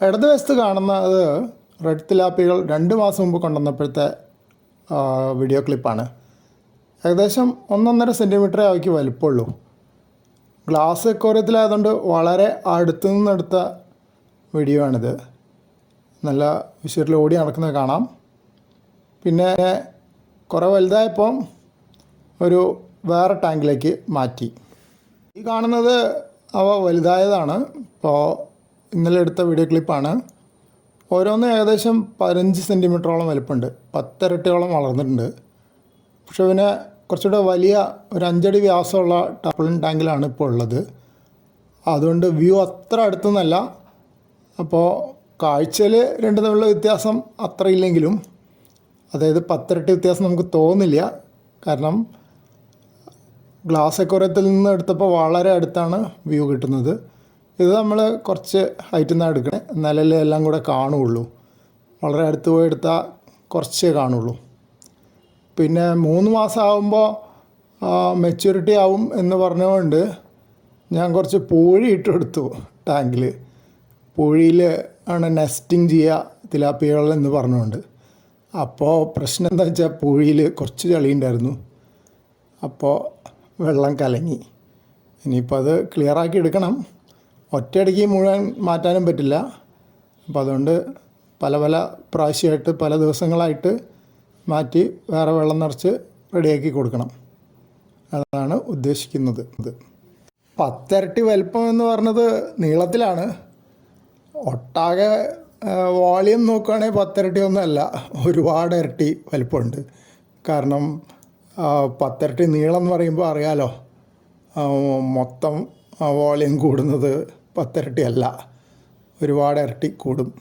ഇടതുവശത്ത് കാണുന്നത് റെഡ് തിലാപ്പികൾ രണ്ട് മാസം മുമ്പ് കൊണ്ടുവന്നപ്പോഴത്തെ വീഡിയോ ക്ലിപ്പാണ് ഏകദേശം ഒന്നൊന്നര സെന്റിമീറ്ററേ അവയ്ക്ക് വലിപ്പമുള്ളൂ ഗ്ലാസ് എക്കോറിയത്തിലായതുകൊണ്ട് വളരെ അടുത്തു നിന്നെടുത്ത വീഡിയോ ആണിത്. നല്ല വിഷയത്തിൽ ഓടി നടക്കുന്നത് കാണാം. പിന്നെ കുറേ വലുതായപ്പം ഒരു വേറെ ടാങ്കിലേക്ക് മാറ്റി. ഈ കാണുന്നത് അവ വലുതായതാണ്. ഇപ്പോൾ ഇന്നലെ എടുത്ത വീഡിയോ ക്ലിപ്പാണ് ഓരോന്ന് ഏകദേശം പതിനഞ്ച് സെന്റിമീറ്ററോളം വലുപ്പമുണ്ട് പത്തിരട്ടിയോളം വളർന്നിട്ടുണ്ട്. പക്ഷെ പിന്നെ കുറച്ചുകൂടെ വലിയ ഒരു അഞ്ചടി വ്യാസമുള്ള ടപ്പിളിൻ ടാങ്കിലാണ് ഇപ്പോൾ ഉള്ളത്. അതുകൊണ്ട് വ്യൂ അത്ര അടുത്തുനിന്നല്ല അപ്പോൾ കാഴ്ചയിൽ രണ്ടു തമ്മിലുള്ള വ്യത്യാസം അത്ര ഇല്ലെങ്കിലും അതായത് പത്തിരട്ടി വ്യത്യാസം നമുക്ക് തോന്നില്ല കാരണം ഗ്ലാസ് എക്കോറത്തിൽ നിന്ന് എടുത്തപ്പോൾ വളരെ അടുത്താണ് വ്യൂ കിട്ടുന്നത്. ഇത് നമ്മൾ കുറച്ച് ഹൈറ്റിൽ നിന്നാണ് എടുക്കണേ. എന്നാലല്ലേ എല്ലാം കൂടെ കാണുകയുള്ളൂ വളരെ അടുത്ത് പോയി എടുത്താൽ കുറച്ചേ കാണുള്ളൂ. പിന്നെ മൂന്ന് മാസം ആകുമ്പോൾ മെച്യൂരിറ്റി ആവും എന്ന് പറഞ്ഞുകൊണ്ട് ഞാൻ കുറച്ച് പൂഴി ഇട്ടെടുത്തു ടാങ്കിൽ. പൂഴിയിൽ ആണ് നെസ്റ്റിങ് ചെയ്യുക തിലാപ്പികൾ എന്ന് പറഞ്ഞുകൊണ്ട് അപ്പോൾ പ്രശ്നം എന്താ വെച്ചാൽ പൂഴിയിൽ കുറച്ച് ചളി ഉണ്ടായിരുന്നു. അപ്പോൾ വെള്ളം കലങ്ങി. ഇനിയിപ്പോൾ അത് ക്ലിയറാക്കി എടുക്കണം. ഒറ്റയടിക്ക് മുഴുവൻ മാറ്റാനും പറ്റില്ല. അപ്പോൾ അതുകൊണ്ട് പല പല പ്രാവശ്യമായിട്ട് പല ദിവസങ്ങളായിട്ട് മാറ്റി വേറെ വെള്ളം നിറച്ച് റെഡിയാക്കി കൊടുക്കണം. അതാണ് ഉദ്ദേശിക്കുന്നത്. ഇത് പത്തിരട്ടി വലിപ്പം എന്ന് പറഞ്ഞത് നീളത്തിലാണ്. ഒട്ടാകെ വോളിയം നോക്കുകയാണെങ്കിൽ പത്തിരട്ടി ഒന്നുമല്ല ഒരുപാട് ഇരട്ടി വലിപ്പമുണ്ട്. കാരണം പത്തരട്ടി നീളം എന്ന് പറയുമ്പോൾ അറിയാലോ മൊത്തം വോളിയം കൂടുന്നത് പത്തിരട്ടിയല്ല. ഒരുപാട് ഇരട്ടി കൂടും.